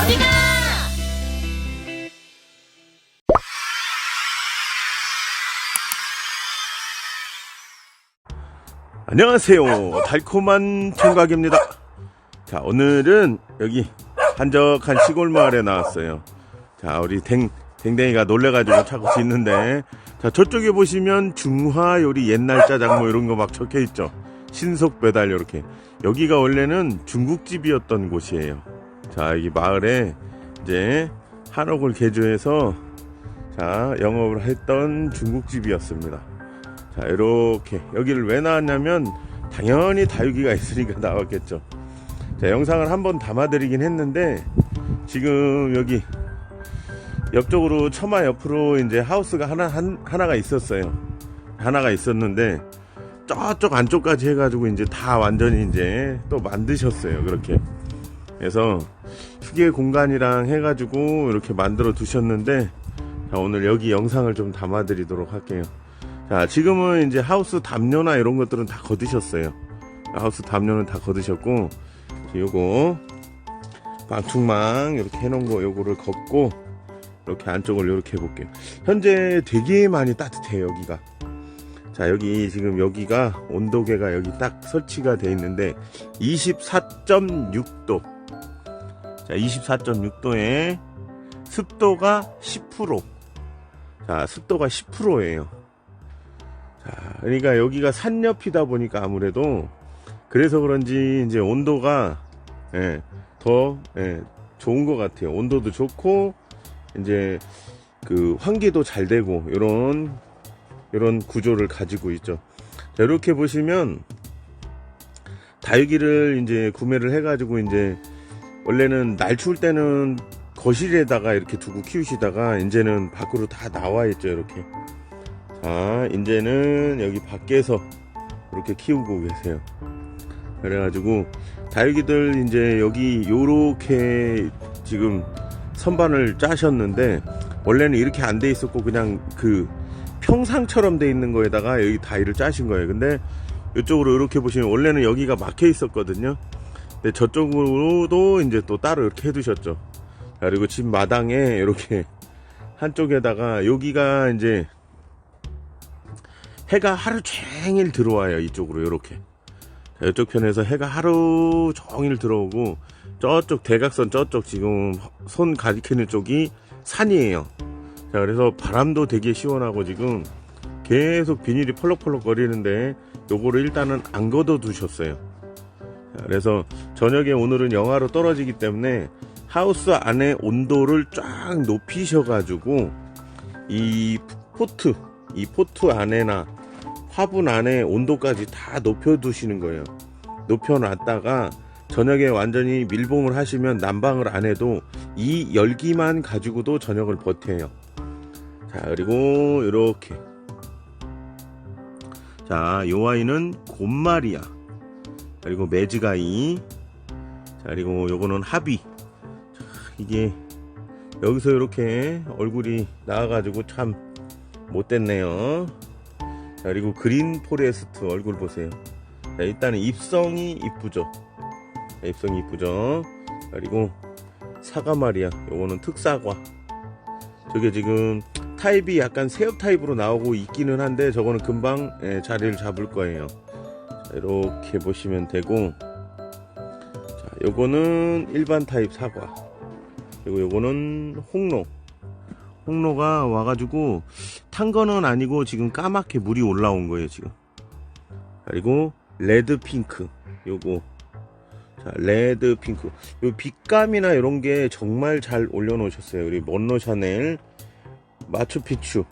어디가? 안녕하세요. 달콤한 총각입니다. 자, 오늘은 여기 한적한 시골 마을에 나왔어요. 자, 우리 댕, 댕댕이가 놀래가지고 자꾸 짖는데. 자, 저쪽에 보시면 중화 요리 옛날 짜장 뭐 이런 거 막 적혀 있죠. 신속 배달 요렇게. 여기가 원래는 중국집이었던 곳이에요. 자, 여기 마을에 이제 한옥을 개조해서 자, 영업을 했던 중국집이었습니다. 자, 이렇게 여기를 왜 나왔냐면 당연히 다육이가 있으니까 나왔겠죠. 자, 영상을 한번 담아 드리긴 했는데 지금 여기 옆쪽으로 처마 옆으로 이제 하우스가 하나 한, 하나가 있었어요. 하나가 있었는데 저쪽 안쪽까지 해가지고 이제 다 완전히 이제 또 만드셨어요. 그렇게. 그래서 휴게 공간이랑 해가지고 이렇게 만들어 두셨는데 자, 오늘 여기 영상을 좀 담아 드리도록 할게요. 자, 지금은 이제 하우스 담요나 이런 것들은 다 거두셨어요. 하우스 담요는 다 거두셨고, 요거, 방충망, 이렇게 해놓은 거, 요거를 걷고, 이렇게 안쪽을 이렇게 해볼게요. 현재 되게 많이 따뜻해요, 여기가. 자, 여기, 지금 여기가, 온도계가 여기 딱 설치가 돼 있는데, 24.6도. 자, 24.6도에, 습도가 10%. 자, 습도가 10%예요. 자, 그러니까 여기가 산 옆이다 보니까 아무래도 그래서 그런지 이제 온도가 예, 더 예, 좋은 것 같아요. 온도도 좋고 이제 그 환기도 잘 되고 이런 이런 구조를 가지고 있죠. 자, 이렇게 보시면 다육이를 이제 구매를 해가지고 이제 원래는 날 추울 때는 거실에다가 이렇게 두고 키우시다가 이제는 밖으로 다 나와 있죠 이렇게. 자, 이제는 여기 밖에서 이렇게 키우고 계세요. 그래가지고 다육이들 이제 여기 요렇게 지금 선반을 짜셨는데 원래는 이렇게 안 돼 있었고 그냥 그 평상처럼 돼 있는 거에다가 여기 다이를 짜신 거예요. 근데 이쪽으로 이렇게 보시면 원래는 여기가 막혀 있었거든요. 근데 저쪽으로도 이제 또 따로 이렇게 해두셨죠. 자, 그리고 집 마당에 이렇게 한쪽에다가 여기가 이제 해가 하루 종일 들어와요 이쪽으로 이렇게. 이쪽 편에서 해가 하루 종일 들어오고 저쪽 대각선 저쪽 지금 손 가리키는 쪽이 산이에요. 자 그래서 바람도 되게 시원하고 지금 계속 비닐이 펄럭펄럭 거리는데 요거를 일단은 안 걷어 두셨어요. 자, 그래서 저녁에 오늘은 영하로 떨어지기 때문에 하우스 안에 온도를 쫙 높이셔 가지고 이 포트 이 포트 안에나 화분 안에 온도까지 다 높여 두시는 거예요. 높여 놨다가 저녁에 완전히 밀봉을 하시면 난방을 안 해도 이 열기만 가지고도 저녁을 버텨요. 자, 그리고 이렇게. 자, 요 아이는 곰마리야. 그리고 매즈가이. 자, 그리고 요거는. 자, 이게 여기서 이렇게 얼굴이 나와가지고 참 못됐네요. 자, 그리고 그린 포레스트 얼굴 보세요. 자, 일단은 입성이 이쁘죠. 자, 입성이 이쁘죠. 자, 그리고 사과 말이야. 요거는 특사과. 저게 지금 타입이 약간 새엽 타입으로 나오고 있기는 한데 저거는 금방 예, 자리를 잡을 거예요. 자, 이렇게 보시면 되고. 자, 요거는 일반 타입 사과. 그리고 요거는 홍로. 홍로가 와가지고 탄 거는 아니고 지금 까맣게 물이 올라온 거예요 지금 그리고 레드 핑크 요거 자 레드 핑크 요 빛감이나 이런 게 정말 잘 올려놓으셨어요 우리 먼로 샤넬 마추픽추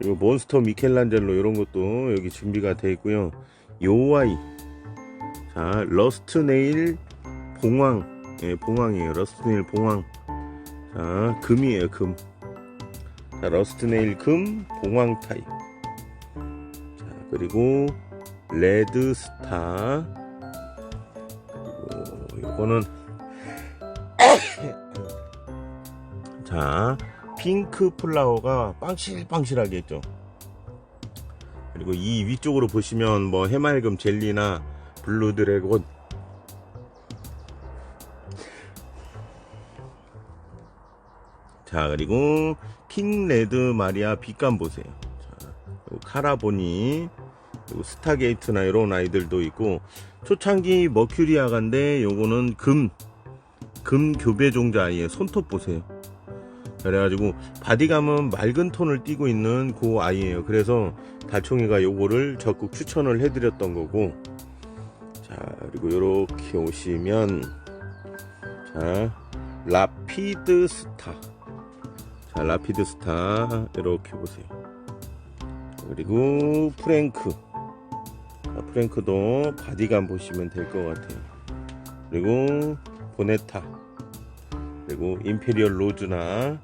그리고 몬스터 미켈란젤로 이런 것도 여기 준비가 되어 있고요 요 아이 자 러스트 네일 봉황 예 봉황이에요 러스트 네일 봉황 자, 금이에요, 금. 자, 러스트 네일 금, 봉황 타입. 자, 그리고 레드 스타. 그리고 요거는 자, 핑크 플라워가 빵실빵실하게 있죠. 그리고 이 위쪽으로 보시면 뭐 해맑음 젤리나 블루 드래곤 자, 그리고 킹 레드 마리아 빛감 보세요. 자, 그리고 카라보니, 그리고 스타게이트나 이런 아이들도 있고, 초창기 머큐리아가인데, 요거는 금, 금 교배 종자 아이의 손톱 보세요. 그래가지고, 바디감은 맑은 톤을 띠고 있는 그 아이예요. 그래서 달총이가 요거를 적극 추천을 해드렸던 거고, 자, 그리고 요렇게 오시면, 자, 라피드 스타. 자, 라피드 스타. 이렇게 보세요. 그리고 프랭크. 자, 프랭크도 바디감 보시면 될 것 같아요. 그리고 보네타. 그리고 임페리얼 로즈나.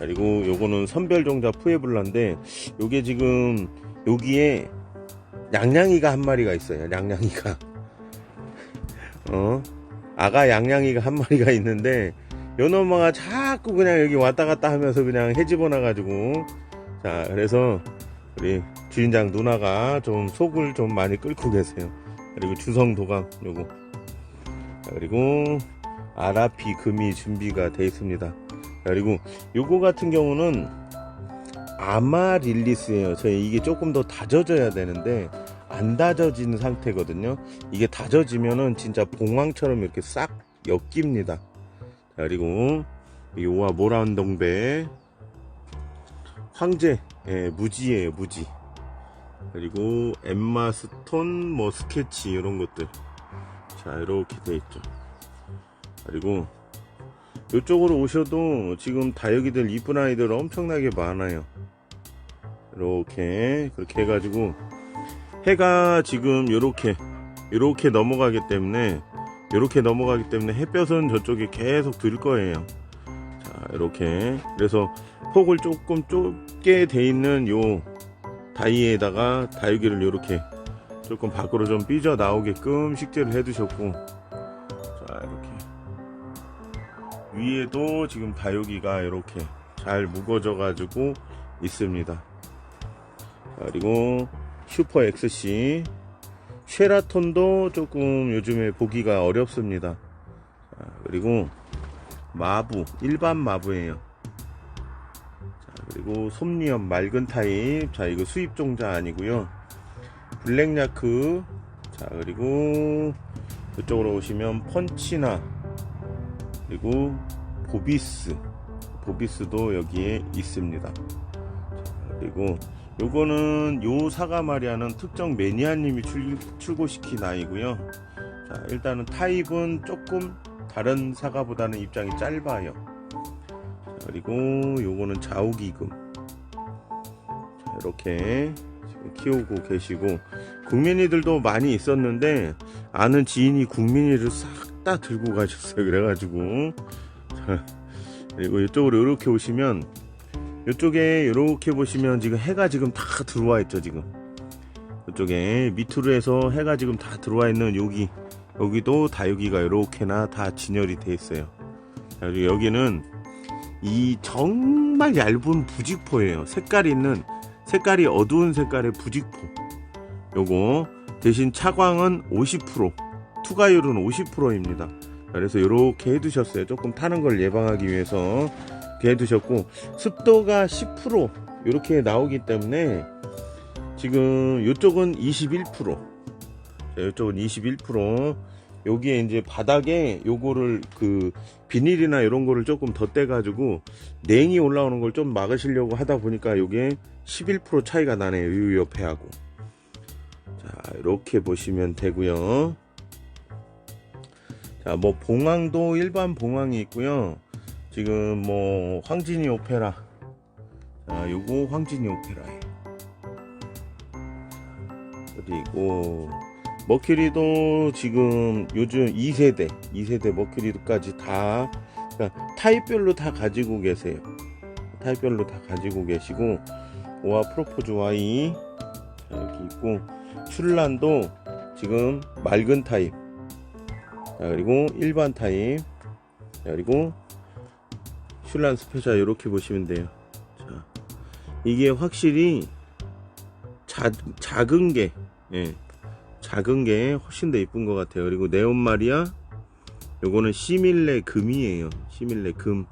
그리고 요거는 선별종자 푸에블라인데, 요게 지금, 여기에 양양이가 한 마리가 있어요. 양양이가. 어? 아가 양양이가 한 마리가 있는데 요놈아가 자꾸 그냥 여기 왔다 갔다 하면서 그냥 해집어놔 가지고 자 그래서 우리 주인장 누나가 좀 속을 좀 많이 끓고 계세요 그리고 주성도감 요거 자, 그리고 아라피 금이 준비가 돼 있습니다 자, 그리고 요거 같은 경우는 아마 릴리스예요 저희 이게 조금 더 다져져야 되는데 안 다져진 상태거든요. 이게 다져지면은 진짜 봉황처럼 이렇게 싹 엮입니다. 자, 그리고 이 오와 모란 동배 황제 예, 무지예요 무지. 그리고 엠마 스톤 뭐 스케치 이런 것들 자 이렇게 돼 있죠. 그리고 이쪽으로 오셔도 지금 다육이들 이쁜 아이들 엄청나게 많아요. 이렇게 그렇게 해가지고 해가 지금 이렇게 이렇게 넘어가기 때문에 이렇게 넘어가기 때문에 햇볕은 저쪽에 계속 들 거예요. 자 이렇게 그래서 폭을 조금 좁게 돼 있는 요 다이에다가 다육이를 이렇게 조금 밖으로 좀 삐져 나오게끔 식재를 해 두셨고 위에도 지금 다육이가 이렇게 잘 묵어져 가지고 있습니다. 자, 그리고 슈퍼 XC 쉐라톤도 조금 요즘에 보기가 어렵습니다. 자, 그리고 마부 일반 마부예요. 자, 그리고 솜니엄 맑은 타입. 자 이거 수입 종자 아니고요. 블랙야크. 자 그리고 이쪽으로 오시면 펀치나 그리고 보비스 보비스도 여기에 있습니다. 자, 그리고 요거는 요 사과 마리아는 특정 매니아님이 출, 출고시킨 아이고요. 자, 일단은 타입은 조금 다른 사과보다는 입장이 짧아요. 자, 그리고 요거는 자우기금. 자, 이렇게 키우고 계시고 국민이들도 많이 있었는데 아는 지인이 국민이를 싹 다 들고 가셨어요. 그래가지고. 자, 그리고 이쪽으로 이렇게 오시면 이쪽에 이렇게 보시면 지금 해가 지금 다 들어와 있죠 지금. 이쪽에 밑으로 해서 해가 지금 다 들어와 있는 여기. 여기도 다육이가 이렇게나 다 진열이 돼 있어요. 자, 그리고 여기는 이 정말 얇은 부직포예요. 색깔이 있는 색깔이 어두운 색깔의 부직포. 요거 대신 차광은 50% 투과율은 50%입니다. 그래서 이렇게 해두셨어요. 조금 타는 걸 예방하기 위해서 이렇게 해두셨고 습도가 10% 이렇게 나오기 때문에 지금 이쪽은 21% 자, 이쪽은 21% 여기에 이제 바닥에 요거를 그 비닐이나 이런 거를 조금 덧대 가지고 냉이 올라오는 걸 좀 막으시려고 하다 보니까 요게 11% 차이가 나네요. 요 옆에 하고. 자 이렇게 보시면 되고요 자 뭐 봉황도 일반 봉황이 있고요. 지금 뭐 황진이 오페라. 자 요거 황진이 오페라예요. 그리고 머큐리도 지금 요즘 2세대 2세대 머큐리도까지 다 그러니까 타입별로 다 가지고 계세요. 타입별로 다 가지고 계시고 오아 프로포즈 자, 여기 있고 슐란도 지금 맑은 타입. 자, 그리고 일반 타입 자, 그리고 슐란 스페셜 이렇게 보시면 돼요. 자, 이게 확실히 자, 작은 게, 예, 작은 게 훨씬 더 이쁜 것 같아요. 그리고 네온 마리아, 요거는 시밀레 금이에요. 시밀레 금.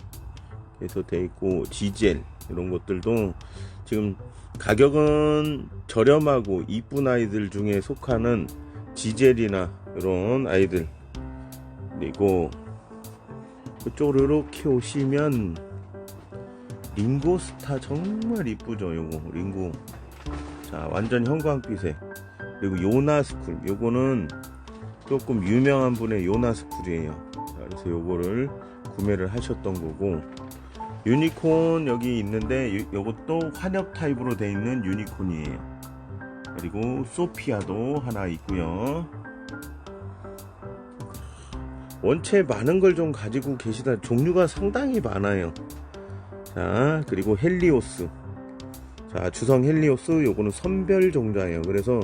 해서 돼 있고 지젤 이런 것들도 지금 가격은 저렴하고 이쁜 아이들 중에 속하는 지젤이나 이런 아이들 그리고 그쪽으로 이렇게 오시면 링고스타 정말 이쁘죠 요거. 링고. 자 완전 형광빛에. 그리고 요나스쿨. 요거는 조금 유명한 분의 요나스쿨이에요. 자, 그래서 요거를 구매를 하셨던 거고. 유니콘 여기 있는데 요, 요것도 환엽 타입으로 되어 있는 유니콘이에요. 그리고 소피아도 하나 있고요 원체 많은 걸 좀 가지고 계시다. 종류가 상당히 많아요. 자 그리고 헬리오스. 자 주성 헬리오스 요거는 선별 종자예요. 그래서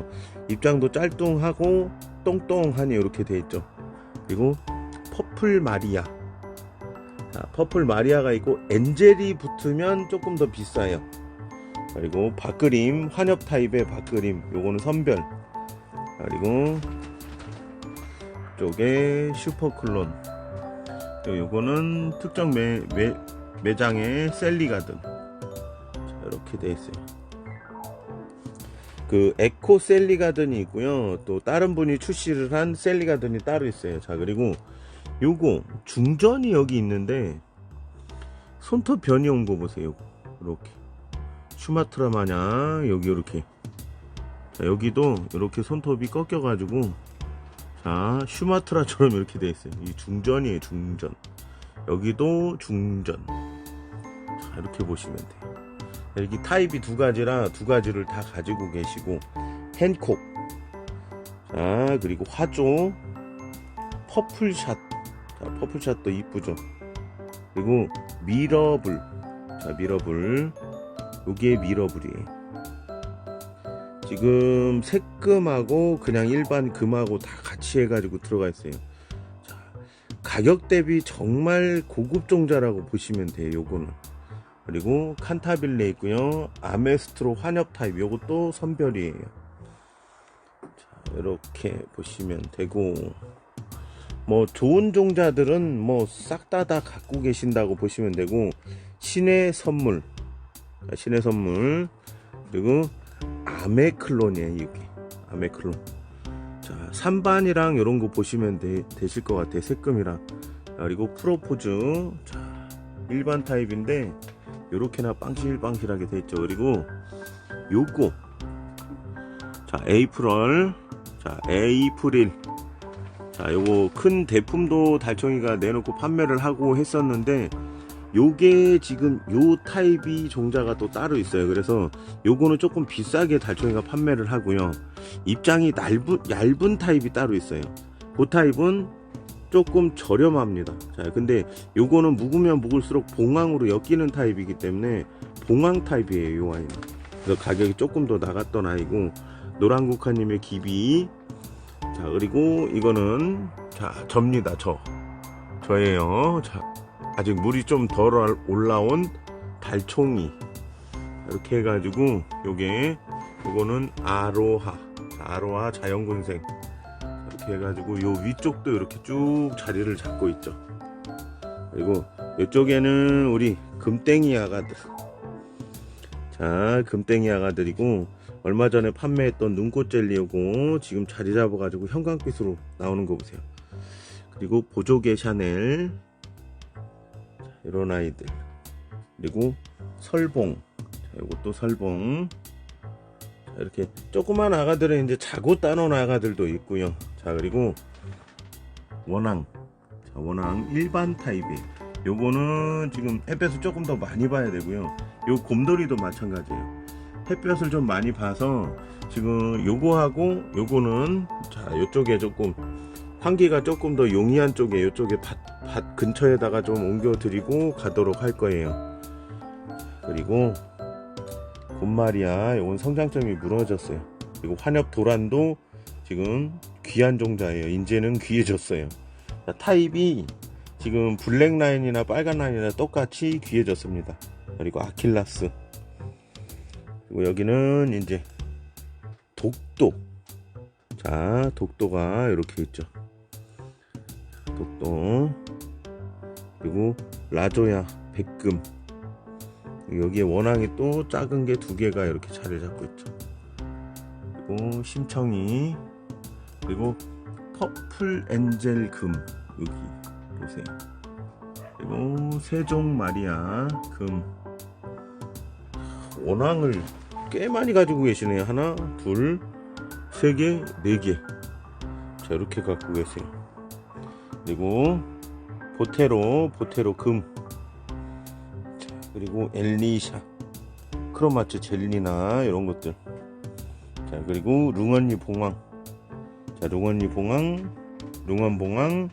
입장도 짤뚱하고 똥똥하니 이렇게 돼 있죠. 그리고 퍼플 마리아. 자 퍼플 마리아가 있고 엔젤이 붙으면 조금 더 비싸요. 그리고 박그림 환엽 타입의 박그림 요거는 선별. 그리고 쪽에 슈퍼클론 요- 요거는 특정 매, 매, 매장의 셀리가든 자, 이렇게 돼 있어요 그 에코 셀리가든이 있고요 또 다른 분이 출시를 한 셀리가든이 따로 있어요 자 그리고 요거 중전이 여기 있는데 손톱 변이 온 거 보세요 이렇게 슈마트라 마냥 여기 이렇게 자, 여기도 이렇게 손톱이 꺾여 가지고 자 슈마트라처럼 이렇게 돼 있어요. 이 중전이에요 중전. 여기도 중전. 자 이렇게 보시면 돼요. 여기 타입이 두 가지라 두 가지를 다 가지고 계시고 핸콕 자 그리고 화조. 퍼플샷. 자 퍼플샷도 이쁘죠? 그리고 미러블. 자 미러블. 요게 미러블이에요 지금 색금하고 그냥 일반 금하고 다 같이 해가지고 들어가 있어요. 자, 가격 대비 정말 고급 종자라고 보시면 돼요 요거는. 그리고 칸타빌레 있고요. 아메스트로 환엽 타입 요것도 선별이에요. 자, 이렇게 보시면 되고. 뭐 좋은 종자들은 뭐 싹 다 다 갖고 계신다고 보시면 되고. 신의 선물. 자, 신의 선물. 그리고 아메클론이에요 이게. 아메클론 자 3반이랑 이런 거 보시면 되, 되실 것 같아요. 색금이랑. 자, 그리고 프로포즈. 자 일반 타입인데 요렇게나 빵실빵실하게 돼 있죠. 그리고 요거. 자 에이프럴. 자 에이프릴. 자 요거 큰 대품도 달청이가 내놓고 판매를 하고 했었는데 요게 지금 요 타입이 종자가 또 따로 있어요. 그래서 요거는 조금 비싸게 달청이가 판매를 하고요. 입장이 얇은, 얇은 타입이 따로 있어요. 그 타입은 조금 저렴합니다. 자 근데 요거는 묵으면 묵을수록 봉황으로 엮이는 타입이기 때문에 봉황 타입이에요 요 아이는 그래서 가격이 조금 더 나갔던 아이고 노란국화님의 기비. 자 그리고 이거는 자 접니다 저. 저예요. 자 아직 물이 좀 덜 올라온 달총이. 이렇게 해가지고 요게 요거는 아로하 아로하 자연군생. 이렇게 해가지고 요 위쪽도 이렇게 쭉 자리를 잡고 있죠. 그리고 이쪽에는 우리 금땡이 아가들. 자 금땡이 아가들이고 얼마 전에 판매했던 눈꽃 젤리고 지금 자리 잡아가지고 형광빛으로 나오는 거 보세요. 그리고 보조개 샤넬. 자, 이런 아이들. 그리고 설봉. 자, 이것도 설봉. 자, 이렇게 조그만 아가들은 이제 자고 따놓은 아가들도 있고요. 자 그리고 원앙. 자, 원앙 일반 타입이 요거는 지금 햇볕을 조금 더 많이 봐야 되고요. 요 곰돌이도 마찬가지예요. 햇볕을 좀 많이 봐서 지금 요거하고 요거는 자 요쪽에 조금 환기가 조금 더 용이한 쪽에 요쪽에 밭, 밭 근처에다가 좀 옮겨 드리고 가도록 할 거예요. 그리고 곰마리아 요건 성장점이 무너졌어요. 그리고 환엽 도란도 지금 귀한 종자예요. 이제는 귀해졌어요. 자, 타입이 지금 블랙 라인이나 빨간 라인이나 똑같이 귀해졌습니다. 그리고 아킬라스. 그리고 여기는 이제 독도. 자 독도가 이렇게 있죠. 독도 그리고 라조야 백금. 여기에 원앙이 또 작은 게 두 개가 이렇게 자리를 잡고 있죠. 그리고 심청이 그리고 퍼플 엔젤 금 여기 보세요. 그리고 세종 마리아 금. 원앙을 꽤 많이 가지고 계시네요. 하나 둘세개네개 자 이렇게 갖고 계세요. 그리고 보테로 보테로 금. 자, 그리고 엘리샤. 크로마츠 젤리나 이런 것들. 자 그리고 룽언니 봉황. 자 룽언니 봉황 룽언 봉황.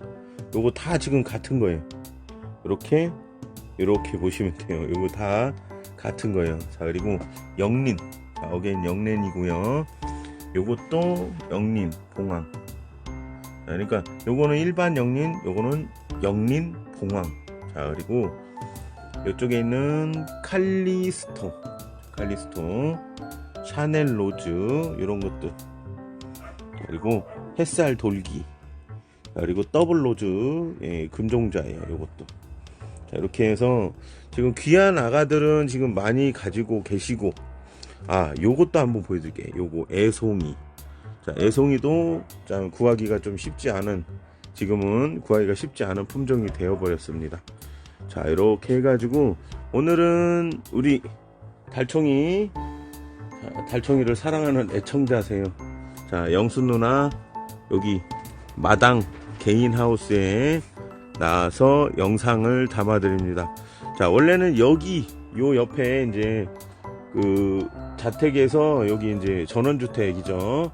요거 다 지금 같은 거예요. 이렇게 이렇게 보시면 돼요. 요거 다 같은 거예요. 자 그리고 영린. 자 어겐 영린이고요. 요것도 영린 봉황. 자, 그러니까 요거는 일반 영린 요거는 영린 봉황 자 그리고 이쪽에 있는 칼리스토. 칼리스토 샤넬 로즈 이런 것들. 그리고 햇살 돌기. 자, 그리고 더블 로즈 예, 금종자예요 요것도. 자 이렇게 해서 지금 귀한 아가들은 지금 많이 가지고 계시고 아 요것도 한번 보여드릴게요. 요거 애송이. 자 애송이도 자, 구하기가 좀 쉽지 않은 지금은 구하기가 쉽지 않은 품종이 되어 버렸습니다. 자 이렇게 해가지고 오늘은 우리 달총이 자, 달총이를 사랑하는 애청자세요. 자 영순 누나 여기 마당 개인 하우스에 나와서 영상을 담아 드립니다. 자 원래는 여기 요 옆에 이제 그 자택에서 여기 이제 전원주택이죠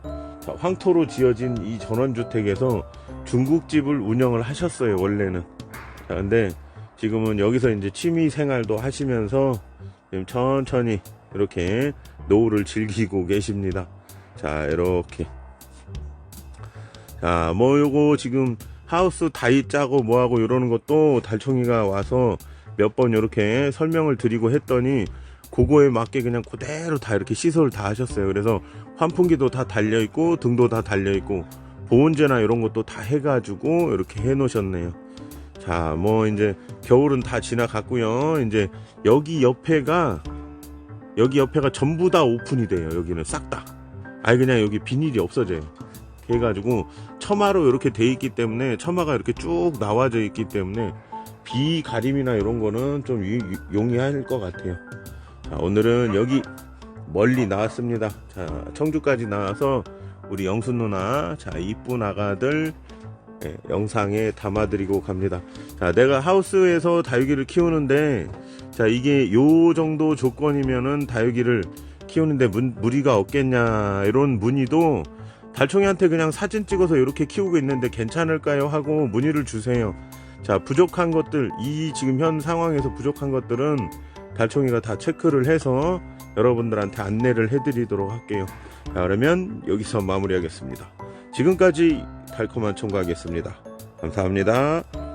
자, 황토로 지어진 이 전원주택에서 중국집을 운영을 하셨어요 원래는. 자 근데 지금은 여기서 이제 취미 생활도 하시면서 지금 천천히 이렇게 노후를 즐기고 계십니다. 자 이렇게. 자 뭐 요거 지금 하우스 다이 짜고 뭐하고 이러는 것도 달총이가 와서 몇 번 이렇게 설명을 드리고 했더니 그거에 맞게 그냥 그대로 다 이렇게 시설을 다 하셨어요. 그래서 환풍기도 다 달려 있고 등도 다 달려 있고 보온재나 이런 것도 다 해가지고 이렇게 해 놓으셨네요. 자, 뭐 이제 겨울은 다 지나갔고요. 이제 여기 옆에가 여기 옆에가 전부 다 오픈이 돼요. 여기는 싹 다. 아예 그냥 여기 비닐이 없어져요. 해가지고 처마로 이렇게 돼 있기 때문에 처마가 이렇게 쭉 나와져 있기 때문에 비 가림이나 이런 거는 좀 용이할 것 같아요. 자, 오늘은 여기 멀리 나왔습니다. 자, 청주까지 나와서 우리 영순 누나, 자, 이쁜 아가들 예, 영상에 담아드리고 갑니다. 자, 내가 하우스에서 다육이를 키우는데, 자, 이게 요 정도 조건이면은 다육이를 키우는데 문, 무리가 없겠냐, 이런 문의도 달총이한테 그냥 사진 찍어서 이렇게 키우고 있는데 괜찮을까요? 하고 문의를 주세요. 자, 부족한 것들, 이 지금 현 상황에서 부족한 것들은 달총이가 다 체크를 해서 여러분들한테 안내를 해드리도록 할게요. 자, 그러면 여기서 마무리하겠습니다. 지금까지 달콤한 총각이었습니다. 감사합니다.